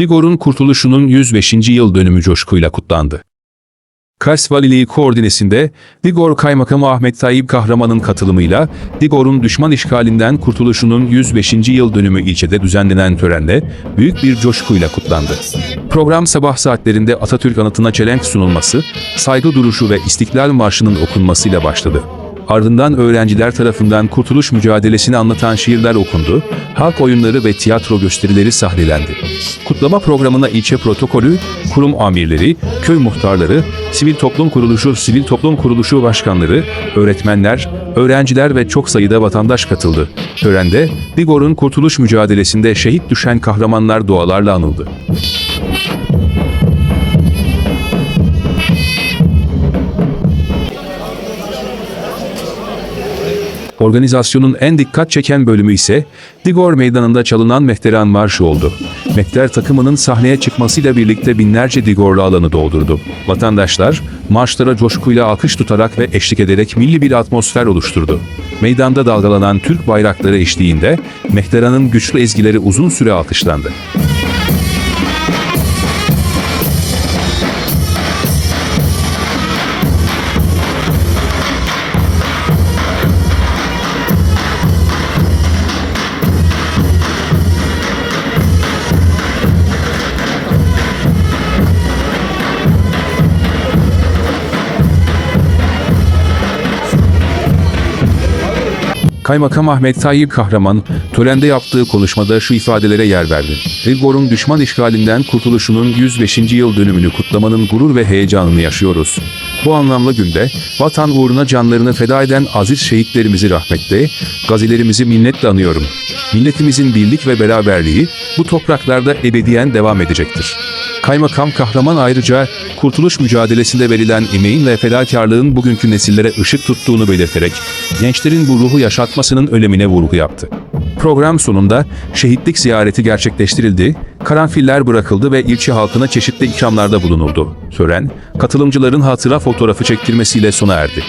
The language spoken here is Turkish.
Digor'un kurtuluşunun 105. yıl dönümü coşkuyla kutlandı. Kars Valiliği koordinesinde Digor Kaymakamı Ahmet Tayyip Kahraman'ın katılımıyla Digor'un düşman işgalinden kurtuluşunun 105. yıl dönümü ilçede düzenlenen törenle büyük bir coşkuyla kutlandı. Program sabah saatlerinde Atatürk anıtına çelenk sunulması, saygı duruşu ve İstiklal Marşı'nın okunmasıyla başladı. Ardından öğrenciler tarafından kurtuluş mücadelesini anlatan şiirler okundu, halk oyunları ve tiyatro gösterileri sahnelendi. Kutlama programına ilçe protokolü, kurum amirleri, köy muhtarları, sivil toplum kuruluşu, sivil toplum kuruluşu başkanları, öğretmenler, öğrenciler ve çok sayıda vatandaş katıldı. Törende, Digor'un kurtuluş mücadelesinde şehit düşen kahramanlar dualarla anıldı. Organizasyonun en dikkat çeken bölümü ise Digor Meydanı'nda çalınan Mehteran Marşı oldu. Mehter takımının sahneye çıkmasıyla birlikte binlerce Digorlu alanı doldurdu. Vatandaşlar marşlara coşkuyla alkış tutarak ve eşlik ederek milli bir atmosfer oluşturdu. Meydanda dalgalanan Türk bayrakları eşliğinde Mehteran'ın güçlü ezgileri uzun süre alkışlandı. Kaymakam Ahmet Tayyip Kahraman, törende yaptığı konuşmada şu ifadelere yer verdi. Rigor'un düşman işgalinden kurtuluşunun 105. yıl dönümünü kutlamanın gurur ve heyecanını yaşıyoruz. Bu anlamlı günde, vatan uğruna canlarını feda eden aziz şehitlerimizi rahmetle, gazilerimizi minnetle anıyorum. Milletimizin birlik ve beraberliği bu topraklarda ebediyen devam edecektir. Kaymakam Kahraman ayrıca kurtuluş mücadelesinde verilen emeğin ve fedakarlığın bugünkü nesillere ışık tuttuğunu belirterek gençlerin bu ruhu yaşatmasının önemine vurgu yaptı. Program sonunda şehitlik ziyareti gerçekleştirildi, karanfiller bırakıldı ve ilçe halkına çeşitli ikramlarda bulunuldu. Tören, katılımcıların hatıra fotoğrafı çektirmesiyle sona erdi.